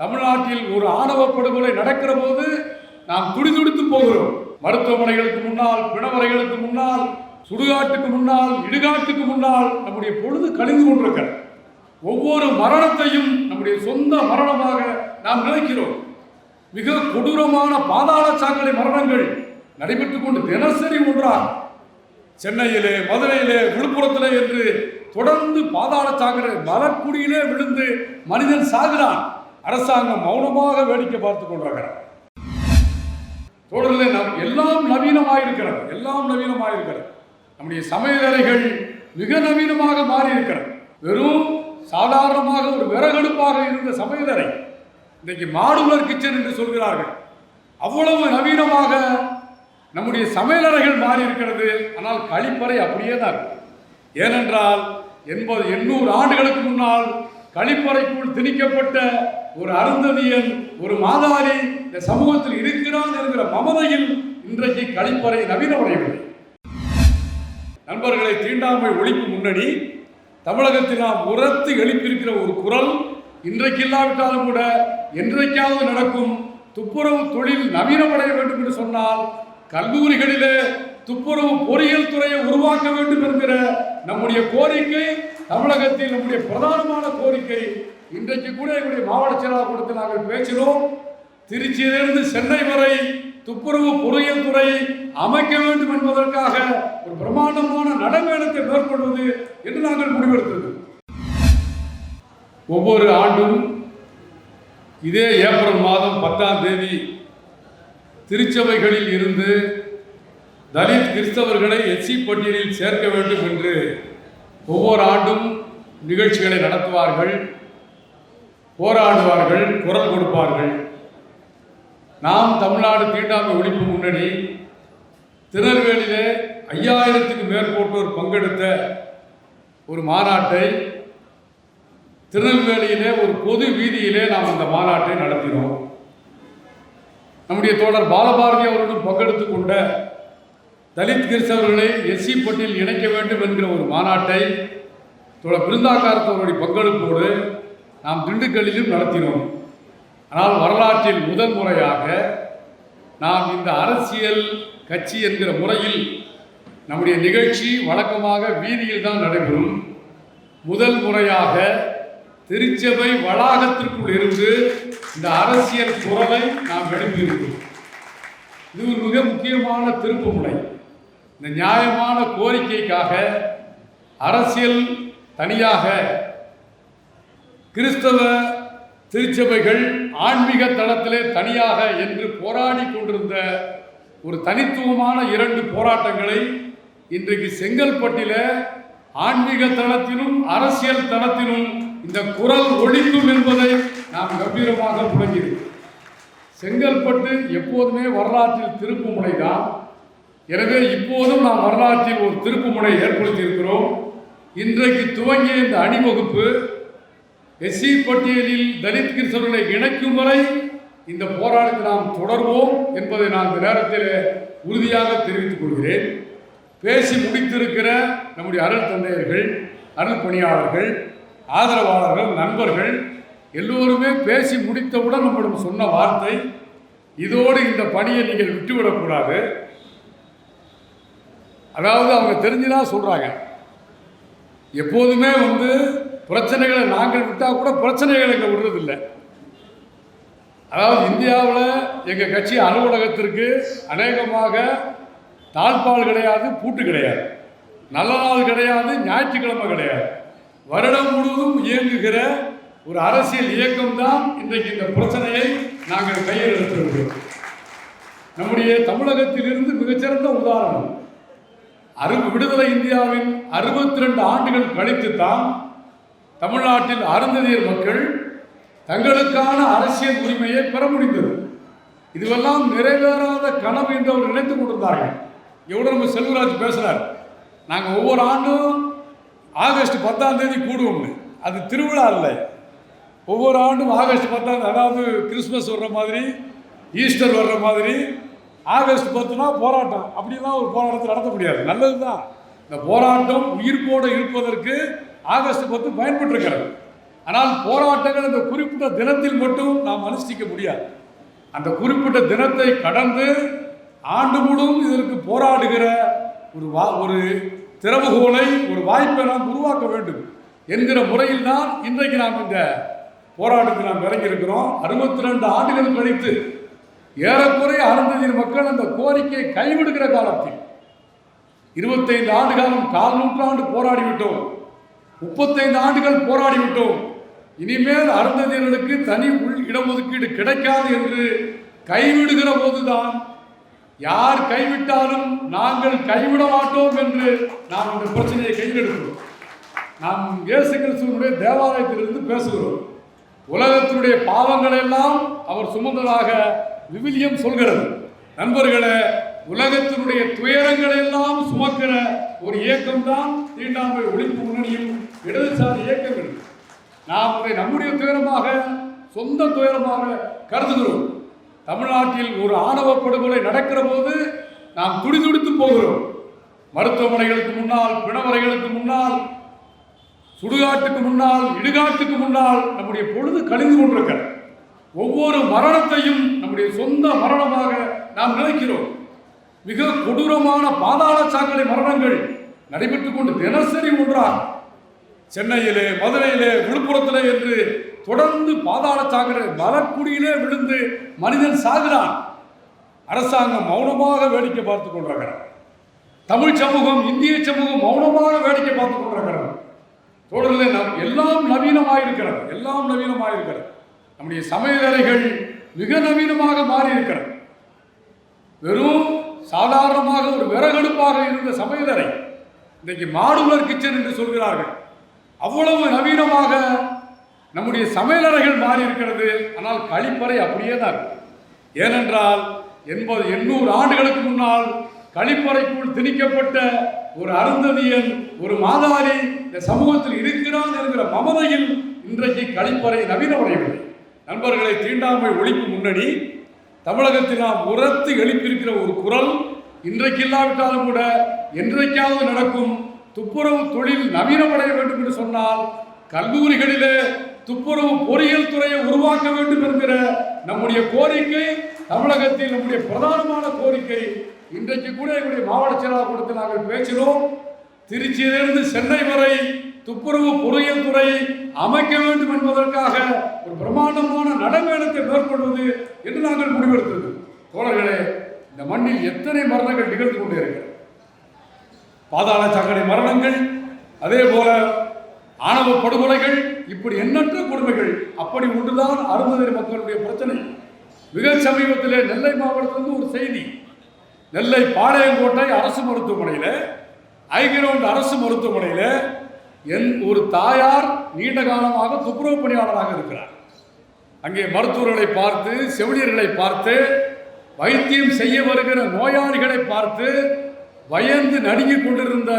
தமிழ்நாட்டில் ஒரு ஆணவ படுகொலை நடக்கிற போது நாம் துடிதுடித்து போகிறோம். மருத்துவமனைகளுக்கு முன்னால் பிணவரைகளுக்கு முன்னால் சுடுகாட்டுக்கு முன்னால் இடுகாட்டுக்கு முன்னால் நம்முடைய பொழுது கழிந்து கொண்டிருக்கிறது. ஒவ்வொரு மரணத்தையும் நம்முடைய சொந்த மரணமாக நாம் நினைக்கிறோம். மிக கொடூரமான பாதாள சாக்கடை மரணங்கள் நடைபெற்றுக் கொண்டு தினசரி ஒன்றாக சென்னையிலே மதுரையிலே விழுப்புரத்திலே என்று தொடர்ந்து பாதாள சாக்கடை மலக்குடியிலே விழுந்து மனிதன் சாகிறான். அரசாங்கம் மௌனமாக வேடிக்கை பார்த்து கொண்டிருக்கிறார் தொடர்ந்து நம் எல்லாம் நவீனமாயிருக்கிறது. எல்லாம் நவீனமாயிருக்கிறது. நம்முடைய சமையலறைகள் மிக நவீனமாக மாறி இருக்கிறது வெறும் சாதாரணமாக ஒரு விறகடுப்பாக இருந்த சமையலறை இன்றைக்கு மாடுலர் கிச்சன் என்று சொல்கிறார்கள். அவ்வளவு நவீனமாக நம்முடைய சமையலறைகள் மாறி இருக்கிறது ஆனால் கழிப்பறை அப்படியே தான் ஏனென்றால் எண்பது எண்ணூறு ஆண்டுகளுக்கு முன்னால் கழிப்பறைக்குள் திணிக்கப்பட்ட ஒரு அருந்ததியன் ஒரு மாதாரி இந்த சமூகத்தில் இருக்கிறான் என்கிற மமதையில் இன்றைக்கு கழிப்பறை நவீனமடையவில்லை நண்பர்களை தீண்டாமை ஒழிப்பு முன்னணி தமிழகத்தில் நாம் உரத்து எழுப்பியிருக்கிற ஒரு குரல் இன்றைக்கு இல்லாவிட்டாலும் கூட என்றைக்காவது நடக்கும் துப்புரவு தொழில் நவீனமடைய வேண்டும் என்று சொன்னால் கல்லூரிகளிலே துப்புரவு பொறியியல் துறையை உருவாக்க வேண்டும் என்கிற நம்முடைய கோரிக்கை தமிழகத்தில் நம்முடைய பிரதானமான கோரிக்கை இன்றைக்கு கூட எங்களுடைய மாவட்ட செயலாளர் கூட்டத்தில் நாங்கள் பேசினோம். திருச்சியிலிருந்து சென்னை வரை துப்புரவு பொறியியல் துறை அமைக்க வேண்டும் என்பதற்காக ஒரு பிரமாண்டமான நடைமேடத்தை மேற்கொள்வது என்று நாங்கள் முடிவெடுத்தது ஒவ்வொரு ஆண்டும் இதே ஏப்ரல் மாதம் பத்தாம் தேதி திருச்சபைகளில் இருந்து தலித் கிறிஸ்தவர்களை எச்சி பட்டியலில் சேர்க்க வேண்டும் என்று ஒவ்வொரு ஆண்டும் நிகழ்ச்சிகளை நடத்துவார்கள் போராடுவார்கள் குரல் கொடுப்பார்கள். நாம் தமிழ்நாடு தீண்டாமை ஒழிப்பு முன்னணி திருநெல்வேலியிலே ஐயாயிரத்துக்கு மேற்பட்டோர் பங்கெடுத்த ஒரு மாநாட்டை திருநெல்வேலியிலே ஒரு பொது வீதியிலே நாம் அந்த மாநாட்டை நடத்தினோம். நம்முடைய தோழர் பாலபாரதி அவர்களும் பங்கெடுத்து கொண்ட தலித் கிறிஸ்தவர்களை எஸ்சி பட்டியல் இணைக்க வேண்டும் என்கிற ஒரு மாநாட்டை தோழர் பிருந்தாகாரத் பங்களிப்போடு நாம் திண்டுக்கல்லிலும் நடத்தினோம். ஆனால் வரலாற்றில் முதல் முறையாக நாம் இந்த அரசியல் கட்சி என்கிற முறையில் நம்முடைய நிகழ்ச்சி வழக்கமாக வீதியில் தான் நடைபெறும். முதல் முறையாக திருச்சபை வளாகத்திற்குள் இருந்து இந்த அரசியல் குரலை நாம் எழுப்பியிருக்கிறோம். இது ஒரு மிக முக்கியமான திருப்புமுனை இந்த நியாயமான கோரிக்கைக்காக அரசியல் தனியாக கிறிஸ்தவ திருச்சபைகள் ஆன்மீக தளத்திலே தனியாக என்று போராடி கொண்டிருந்த ஒரு தனித்துவமான இரண்டு போராட்டங்களை இன்றைக்கு செங்கல்பட்டில ஆன்மீக தளத்திலும் அரசியல் தளத்திலும் இந்த குரல் ஒழிக்கும் என்பதை நாம் கம்பீரமாக முழங்கியிருக்கிறோம் செங்கல்பட்டு எப்போதுமே வரலாற்றில் திருப்பு தான் எனவே இப்போதும் நாம் வரலாற்றில் ஒரு திருப்புமுனை ஏற்படுத்தியிருக்கிறோம். இன்றைக்கு துவங்கிய இந்த அணிவகுப்பு எஸ்சி பட்டியலில் தலித் கிறிஸ்தவர்களை இணைக்கும் வரை இந்த போராட்டத்தை நாம் தொடர்வோம் என்பதை நான் இந்த நேரத்தில் உறுதியாக தெரிவித்துக் கொள்கிறேன். பேசி முடித்திருக்கிற நம்முடைய அருள் தந்தையர்கள் அருள் பணியாளர்கள் ஆதரவாளர்கள் நண்பர்கள் எல்லோருமே பேசி முடித்தவுடன் நம்மிடம் சொன்ன வார்த்தை இதோடு இந்த பணியை நீங்கள் விட்டுவிடக்கூடாது. அதாவது அவங்க தெரிஞ்சுதான் சொல்கிறாங்க எப்போதுமே வந்து பிரச்சனைகளை நாங்கள் விட்டால் கூட பிரச்சனைகளை எங்கள் விடுறதில்லை. அதாவது இந்தியாவில் எங்கள் கட்சி அலுவலகத்திற்கு அநேகமாக தாழ்பால் கிடையாது பூட்டு கிடையாது. நல்ல நாள் கிடையாது ஞாயிற்றுக்கிழமை கிடையாது. வருடம் முழுவதும் இயங்குகிற ஒரு அரசியல் இயக்கம் தான் இன்றைக்கு இந்த பிரச்சனையை நாங்கள் கையில் எடுத்திருக்கிறோம் நம்முடைய தமிழகத்திலிருந்து மிகச்சிறந்த உதாரணம். அறு விடுதலை இந்தியாவின் அறுபத்தி ரெண்டு ஆண்டுகள் கழித்து தான் தமிழ்நாட்டில் அருந்ததியர் மக்கள் தங்களுக்கான அரசியல் உரிமையை பெற முடிந்தது. இதுவெல்லாம் நிறைவேறாத கனவு என்று அவர் நினைத்துக் கொண்டிருந்தார்கள். எவ்வளோ நம்ம செல்வராஜ் பேசுகிறார் நாங்கள் ஒவ்வொரு ஆண்டும் ஆகஸ்ட் பத்தாம் தேதி கூடுவோம்னு. அது திருவிழா இல்லை ஒவ்வொரு ஆண்டும் ஆகஸ்ட் பத்தாம் அதாவது கிறிஸ்மஸ் வர்ற மாதிரி ஈஸ்டர் வர்ற மாதிரி ஆகஸ்ட் பத்துனா போராட்டம். அப்படிலாம் ஒரு போராட்டத்தை நடத்த முடியாது. நல்லது தான் இந்த போராட்டம் உயிர்ப்போடு இருப்பதற்கு ஆகஸ்ட் பத்து பயன்பட்டுருக்கிறது. ஆனால் போராட்டங்கள் அந்த குறிப்பிட்ட தினத்தில் மட்டும் நாம் அனுஷ்டிக்க முடியாது. அந்த குறிப்பிட்ட தினத்தை கடந்து ஆண்டு முழுவதும் இதற்கு போராடுகிற ஒரு வா ஒரு திறவுகோலை ஒரு வாய்ப்பை நாம் உருவாக்க வேண்டும் என்கிற முறையில் தான் இன்றைக்கு நாம் இந்த போராட்டத்தில் நாம் இறங்கியிருக்கிறோம். அறுபத்தி ரெண்டு ஆண்டுகள் கழித்து ஏறக்குறைய அருந்ததியின் மக்கள் அந்த கோரிக்கையை கைவிடுகிற காலத்தில் இருபத்தைந்து ஆண்டு காலம் கால் நூற்றாண்டு போராடிவிட்டோம். முப்பத்தைந்து ஆண்டுகள் போராடிவிட்டோம். இனிமேல் அருந்ததியர்களுக்கு தனி உள் இடஒதுக்கீடு கிடைக்காது என்று கைவிடுகிற போதுதான். யார் கைவிட்டாலும் நாங்கள் கைவிட மாட்டோம் என்று நாம் இந்த பிரச்சனையை கைவிடுகிறோம் எடுக்கிறோம். நாம் இயேசு கிறிஸ்துவனுடைய தேவாலயத்திலிருந்து பேசுகிறோம். உலகத்தினுடைய பாவங்கள் எல்லாம் அவர் சுமந்ததாக விவிலியம் சொல்கிறது. நண்பர்களே உலகத்தினுடைய துயரங்களை எல்லாம் சுமக்கிற ஒரு இயக்கம் தான் தீண்டாமை ஒழிப்பு முன்னணியில் இடதுசாரி இயக்கங்கள் நாம் அதை நம்முடைய துயரமாக சொந்த துயரமாக கருதுகிறோம். தமிழ்நாட்டில் ஒரு ஆணவ படுகொலை நடக்கிற போது நாம் துடிதுடித்து போகிறோம். மருத்துவமனைகளுக்கு முன்னால் பிணவரைகளுக்கு முன்னால் சுடுகாட்டுக்கு முன்னால் இடுகாட்டுக்கு முன்னால் நம்முடைய பொழுது கழிந்து கொண்டிருக்கிறது. ஒவ்வொரு மரணத்தையும் நம்முடைய சொந்த மரணமாக நாம் நினைக்கிறோம். மிக கொடூரமான பாதாள சாக்கடை மரணங்கள் நடைபெற்றுக் கொண்டு தினசரி ஒன்றாக சென்னையிலே மதுரையிலே விழுப்புரத்திலே என்று தொடர்ந்து பாதாள சாக்கடை மலக்குடியிலே விழுந்து மனிதன் சாகிறான். அரசாங்கம் மௌனமாக வேடிக்கை பார்த்து கொண்டிருக்கிறார் தமிழ் சமூகம் இந்திய சமூகம் மௌனமாக வேடிக்கை பார்த்து கொண்டிருக்கிறது. தொடர்ந்து நம் எல்லாம் நவீனமாயிருக்கிறது. எல்லாம் நவீனமாயிருக்கிறது. நம்முடைய சமையலறைகள் மிக நவீனமாக மாறி இருக்கிறது வெறும் சாதாரணமாக ஒரு விறகடுப்பாக இருந்த சமையலறை இன்றைக்கு மாடுலர் கிச்சன் என்று சொல்கிறார்கள். அவ்வளவு நவீனமாக நம்முடைய சமையலறைகள் மாறி இருக்கிறது ஆனால் கழிப்பறை அப்படியே தான் ஏனென்றால் எண்பது எண்ணூறு ஆண்டுகளுக்கு முன்னால் கழிப்பறைக்குள் திணிக்கப்பட்ட ஒரு அருந்ததியன் ஒரு மாதாரி இந்த சமூகத்தில் இருக்கிறான் என்கிற மமதையில் இன்றைக்கு கழிப்பறை நவீனமடையவில்லை. நண்பர்களை தீண்டாமை ஒழிப்பு முன்னணி தமிழகத்தில் நாம் உரத்து எழுப்பியிருக்கிற ஒரு குரல் இன்றைக்கு இல்லாவிட்டாலும் கூட என்றைக்காவது நடக்கும் துப்புரவு தொழில் நவீனமடைய வேண்டும் என்று சொன்னால் கல்லூரிகளிலே துப்புரவு பொறியியல் துறையை உருவாக்க வேண்டும் என்கிற நம்முடைய கோரிக்கை தமிழகத்தில் நம்முடைய பிரதானமான கோரிக்கை. இன்றைக்கு கூட எங்களுடைய மாவட்ட செயலாளர் கூட்டத்தில் நாங்கள் பேசினோம். திருச்சியிலிருந்து சென்னை வரை துப்புரவு பொறியியல் துறையை அமைக்க வேண்டும் என்பதற்காக ஒரு பிரமாண்டமான நடைமேளத்தை மேற்கொள்வது என்று நாங்கள் முடிவெடுத்தது தோழர்களே இந்த மண்ணில் எத்தனை மரணங்கள் நிகழ்ந்து கொண்டே இருக்கிறது? பாதாள சாக்கடை மரணங்கள் அதே போல ஆணவ படுகொலைகள் இப்படி எண்ணற்ற கொடுமைகள் அப்படி ஒன்றுதான் அருந்ததிரி மக்களுடைய பிரச்சனை. மிக சமீபத்திலே நெல்லை மாவட்டத்திலிருந்து ஒரு செய்தி. நெல்லை பாளையங்கோட்டை அரசு மருத்துவமனையில் ஐகிரவுண்ட் அரசு மருத்துவமனையில் என் ஒரு தாயார் நீண்ட காலமாக துப்புரவு பணியாளராக இருக்கிறார். அங்கே மருத்துவர்களை பார்த்து செவிலியர்களை பார்த்து வைத்தியம் செய்ய வருகிற நோயாளிகளை பார்த்து பயந்து நடுங்கிக் கொண்டிருந்த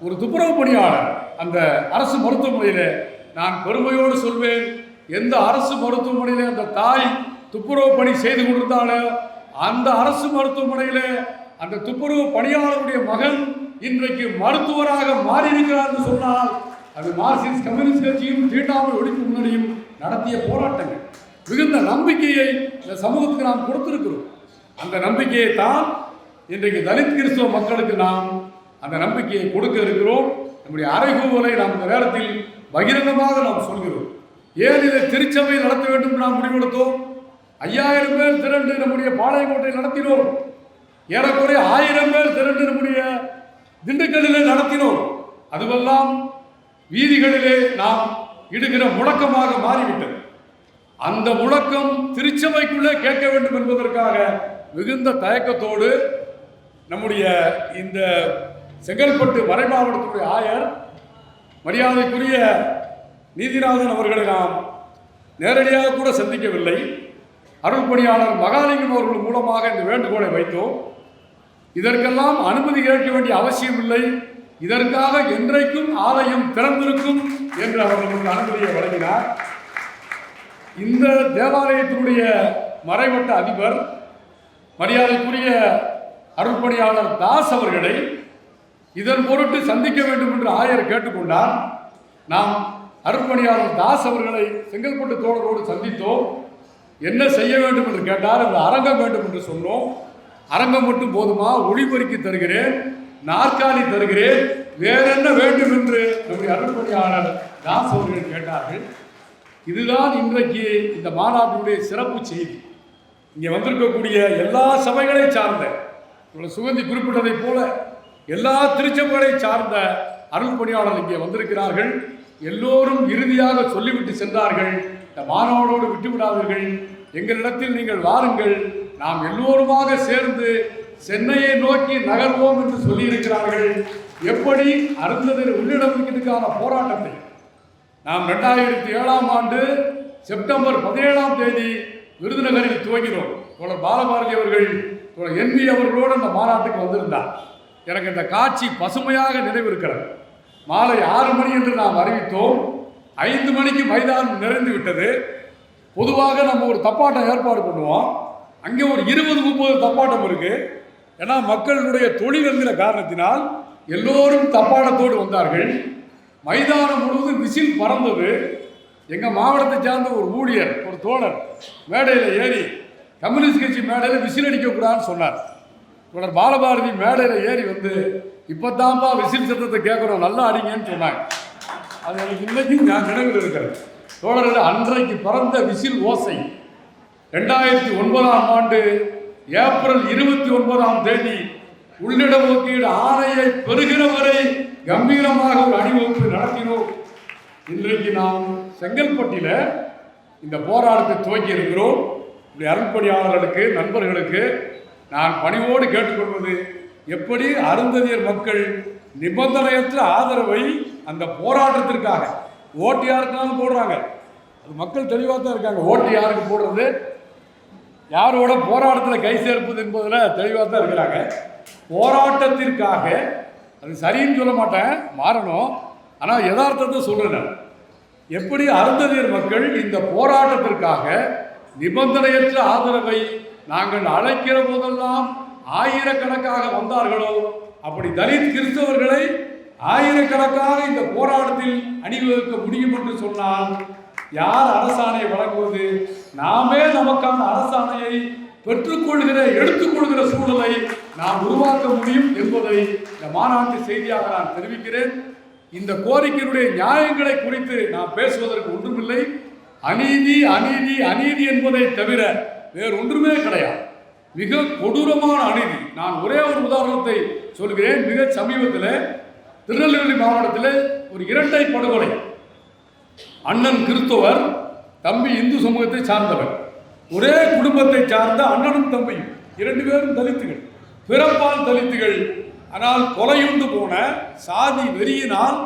ஒரு துப்புரவு பணியாளர் அந்த அரசு மருத்துவமனையில் நான் பெருமையோடு சொல்வேன் எந்த அரசு மருத்துவமனையில் அந்த தாய் துப்புரவு பணி செய்து கொண்டிருந்தாலும் அந்த அரசு மருத்துவமனையில் அந்த துப்புரவு பணியாளருடைய மகன் இன்றைக்கு மருத்துவராக மாறியிருக்கிறார் என்று சொன்னால் அது மார்க்சிஸ்ட் கம்யூனிஸ்ட் கட்சியும் தீண்டாமை ஒழிப்பு முன்னணியும் நடத்திய போராட்டங்கள். மிகுந்த நம்பிக்கையை இந்த சமூகத்துக்கு நாம் கொடுத்திருக்கிறோம். அந்த நம்பிக்கையை தான் இன்றைக்கு தலித் கிறிஸ்தவ மக்களுக்கு நாம் அந்த நம்பிக்கையை கொடுக்க இருக்கிறோம். நம்முடைய அறைகூவலை நாம் இந்த நேரத்தில் பகிரங்கமாக நாம் சொல்கிறோம். ஏன் இதை திருச்சபை நடத்த வேண்டும் என்று நாம் முடிவெடுத்தோம்? ஐயாயிரம் பேர் திரண்டு நம்முடைய பாளையங்கோட்டை நடத்தினோம். ஏறக்குறைய ஆயிரம் பேர் திரண்டு நம்முடைய திண்டுக்கல்லிலே நடத்தினோம். அதுவெல்லாம் வீதிகளிலே நாம் இடுகிற முழக்கமாக மாறிவிட்டது. அந்த முழக்கம் திருச்சபைக்குள்ளே கேட்க வேண்டும் என்பதற்காக மிகுந்த தயக்கத்தோடு நம்முடைய இந்த செங்கல்பட்டு மறைமாவட்டத்துடைய ஆயர் மரியாதைக்குரிய நீதிநாதன் அவர்களை நாம் நேரடியாக கூட சந்திக்கவில்லை. அருள் பணியாளர் மகாலிங்கம் அவர்கள் மூலமாக இந்த வேண்டுகோளை வைத்தோம். இதற்கெல்லாம் அனுமதி கேட்க வேண்டிய அவசியம் இல்லை. இதற்காக என்றைக்கும் ஆலயம் திறந்திருக்கும் என்று அவர் நமக்கு அனுமதியை வழங்கினார். இந்த தேவாலயத்தினுடைய மறைவட்ட அதிபர் மரியாதைக்குரிய அருள்பணியாளர் தாஸ் அவர்களை இதன் பொருட்டு சந்திக்க வேண்டும் என்று ஆயர் கேட்டுக்கொண்டார். நாம் அருள்பணியாளர் தாஸ் அவர்களை செங்கல்பட்டு தோழரோடு சந்தித்தோம். என்ன செய்ய வேண்டும் என்று கேட்டார் அந்த அரங்கம் வேண்டும் என்று சொன்னோம். அரங்கம் மட்டும் போதுமா? ஒளிபெருக்கி தருகிறேன். நாற்காலி தருகிறேன். வேற என்ன வேண்டும் என்று? நம்முடைய அருள்மொழியாளர் தாஸ் அவர்கள் கேட்டார்கள். இதுதான் இன்றைக்கு இந்த மாநாட்டினுடைய சிறப்பு செய்தி. இங்கே வந்திருக்கக்கூடிய எல்லா சபைகளை சார்ந்த உங்களை சுகந்தி குறிப்பிட்டதைப் போல எல்லா திருச்சபைகளை சார்ந்த அருள் பணியாளர்கள் இங்கே வந்திருக்கிறார்கள். எல்லோரும் இறுதியாக சொல்லிவிட்டு சென்றார்கள். இந்த மாணவனோடு விட்டுவிடாதீர்கள். எங்களிடத்தில் நீங்கள் வாருங்கள். நாம் எல்லோருமாக சேர்ந்து சென்னையை நோக்கி நகர்வோம் என்று சொல்லியிருக்கிறார்கள். எப்படி? அருந்ததில் உள்ளிடமைக்கிறதுக்கான போராட்டத்தை. நாம் ரெண்டாயிரத்தி ஏழாம் ஆண்டு செப்டம்பர் பதினேழாம் தேதி விருதுநகரில் துவங்கினோம். தோழர் பாலபாரதி அவர்கள் தோழர் என்வி அவர்களோடு அந்த மாநாட்டுக்கு வந்திருந்தார். எனக்கு இந்த காட்சி பசுமையாக நினைவிருக்கிறது. மாலை ஆறு மணி என்று நாம் அறிவித்தோம். ஐந்து மணிக்கு மைதானம் நிறைந்து விட்டது. பொதுவாக நம்ம ஒரு தப்பாட்டம் ஏற்பாடு பண்ணுவோம். அங்கே ஒரு இருபது முப்பது தப்பாட்டம் இருக்கு. ஏன்னா மக்களுடைய தொழில் என்கிற காரணத்தினால் எல்லோரும் தப்பாட்டத்தோடு வந்தார்கள். மைதானம் முழுவதும் விசில் பறந்தது. எங்கள் மாவட்டத்தை சார்ந்த ஒரு ஊழியர் ஒரு தோழர் மேடையில் ஏறி கம்யூனிஸ்ட் கட்சி மேடையில் விசில் அடிக்கக்கூடாதுன்னு சொன்னார். தோழர் பாலபாரதி மேடையில் ஏறி வந்து இப்போ தான்ப்பா விசில் சத்தத்தை கேட்குறோம் நல்லா அடிங்கன்னு சொன்னாங்க. அது எனக்கு இன்னைக்கும் நான் நினைவில் இருக்கிறேன் தோழர்கள் அன்றைக்கு பறந்த விசில் ஓசை. ரெண்டாயிரத்தி ஒன்பதாம் ஆண்டு ஏப்ரல் இருபத்தி ஒன்பதாம் தேதி உள்ளிட ஒதுக்கீடு ஆணையை பெறுகிற வரை கம்பீரமாக ஒரு அணிவகுப்பு நடத்தினோம். இன்றைக்கு நாம் செங்கல்பட்டியில் இந்த போராட்டத்தை துவக்கி இருக்கிறோம். இப்படி அருள்பணியாளர்களுக்கு நண்பர்களுக்கு நான் பணிவோடு கேட்டுக்கொள்வது எப்படி அருந்ததியர் மக்கள் நிபந்தனையற்ற ஆதரவை அந்த போராட்டத்திற்காக ஓட்டு யாருக்குனாலும் போடுறாங்க. அது மக்கள் தெளிவாக தான் இருக்காங்க. ஓட்டு யாருக்கு போடுறது? யாரோட போராட்டத்தில் கை சேர்ப்பது என்பதில் தெளிவாக தான் இருக்கிறாங்க. போராட்டத்திற்காக அது சரின்னு சொல்ல மாட்டேன் மாறணும். ஆனால் யதார்த்தத்தை சொல்கிறேன் எப்படி அருந்ததியர் மக்கள் இந்த போராட்டத்திற்காக நிபந்தனையற்ற ஆதரவை நாங்கள் அழைக்கிற போதெல்லாம் ஆயிரக்கணக்காக வந்தார்களோ? அப்படி தலித் கிறிஸ்தவர்களை ஆயிரக்கணக்காக இந்த போராட்டத்தில் அணிவகுக்க முடியும் என்று சொன்னால் யார் அரசாணையை வழங்குவது? நாமே நமக்கான அரசாணையை பெற்றுக்கொள்கிற எடுத்துக்கொள்கிற சூழலை நாம் உருவாக்க முடியும் என்பதை இந்த மாநாட்டு செய்தியாக நான் தெரிவிக்கிறேன். இந்த கோரிக்கையினுடைய நியாயங்களை குறித்து நாம் பேசுவதற்கு ஒன்றுமில்லை. அநீதி அநீதி அநீதி என்பதை தவிர வேறு ஒன்றுமே கிடையாது. மிக கொடூரமான அநீதி. நான் ஒரே ஒரு உதாரணத்தை சொல்கிறேன். மிக சமீபத்தில் திருநெல்வேலி மாவட்டத்தில் ஒரு இரட்டை படுகொலை அண்ணன் கிறிஸ்தவர் தம்பி இந்து சமூகத்தை சார்ந்தவர். ஒரே குடும்பத்தை சார்ந்த அண்ணனும் தம்பியும் இரண்டு பேரும் தலித்துகள். பிறப்பால் தலித்துகள். ஆனால் கொலையுண்டு போன சாதி வெறியினால்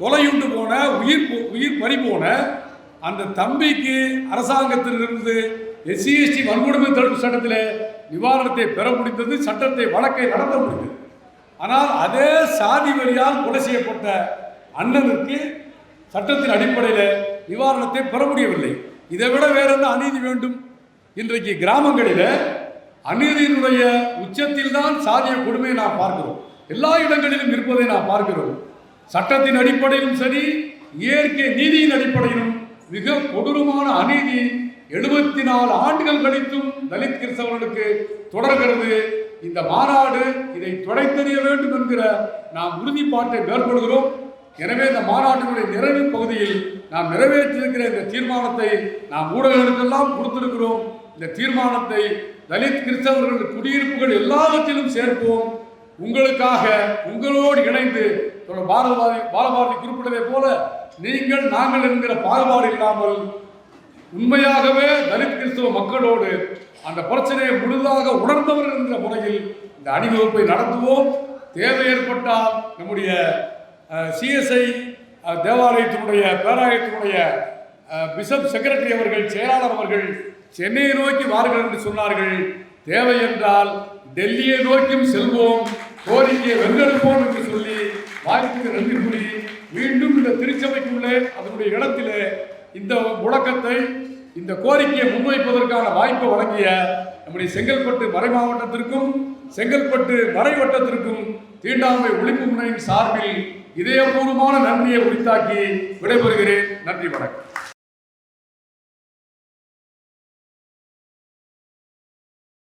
கொலையுண்டு போன உயிர் போ- உயிர் பறி போன அந்த தம்பிக்கு அரசாங்கத்திலிருந்து எஸ்சி எஸ்டி வன்கொடுமை தடுப்பு சட்டத்தில் நிவாரணத்தை பெற முடிந்தது சட்டத்தை வழக்கை நடத்த முடிந்தது. ஆனால் அதே சாதி வழியால் கொலை செய்யப்பட்ட அண்ணனுக்கு சட்டத்தின் அடிப்படையில் நிவாரணத்தை பெற முடியவில்லை. இதை விட வேற என்ன அநீதி வேண்டும்? இன்றைக்கு கிராமங்களில் அநீதியினுடைய உச்சத்தில் தான் சாதிய கொடுமையை நாம் பார்க்கிறோம். எல்லா இடங்களிலும் இருப்பதை நாம் பார்க்கிறோம். சட்டத்தின் அடிப்படையிலும் சரி இயற்கை நீதியின் அடிப்படையிலும் மிக கொடூரமான அநீதி எழுபத்தி நாலு ஆண்டுகள் கழித்தும் தலித் கிறிஸ்தவர்களுக்கு தொடர்கிறது. இந்த மாநாடு இதை துடைத்தெறிய வேண்டும் என்கிற நாம் உறுதிப்பாட்டை மேற்கொள்கிறோம். எனவே இந்த மாநாட்டினுடைய நிறைவு பகுதியில் நாம் நிறைவேற்றியிருக்கிற இந்த தீர்மானத்தை நாம் ஊடகங்களுக்கெல்லாம் கொடுத்திருக்கிறோம். இந்த தீர்மானத்தை தலித் கிறிஸ்தவர்கள் குடியிருப்புகள் எல்லாவற்றிலும் சேர்ப்போம். உங்களுக்காக உங்களோடு இணைந்து தொடர் பாரதபாரதி பாலபாரதி குறிப்பிட்டதைப் போல நீங்கள் நாங்கள் என்கிற பாகுபாடு இல்லாமல் உண்மையாகவே தலித் கிறிஸ்தவ மக்களோடு அந்த பிரச்சனையை முழுதாக உணர்ந்தவர் என்கிற முறையில் இந்த அணிவகுப்பை நடத்துவோம். தேவை ஏற்பட்டால் நம்முடைய சிஎஸ்ஐ தேவாலயத்தினுடைய பேராயத்தினுடைய பிஷப் செக்ரட்டரி அவர்கள் செயலாளர் அவர்கள் சென்னையை நோக்கி வார்கள் என்று சொன்னார்கள். தேவை என்றால் டெல்லியை நோக்கியும் செல்வோம் கோரிக்கையை வென்றெடுப்போம் என்று சொல்லி வாய்ப்புக்கு நன்றி கூறி மீண்டும் இந்த திருச்சபைக்குள்ளே அதனுடைய இடத்திலே இந்த முழக்கத்தை இந்த கோரிக்கையை முன்வைப்பதற்கான வாய்ப்பை வழங்கிய நம்முடைய செங்கல்பட்டு மறை மாவட்டத்திற்கும் செங்கல்பட்டு மறை வட்டத்திற்கும் தீண்டாமை ஒழிப்பு முனையின் சார்பில் இதயபூர்வமான நன்றியை உரித்தாக்கி விடைபெறுகிறேன். நன்றி வணக்கம்.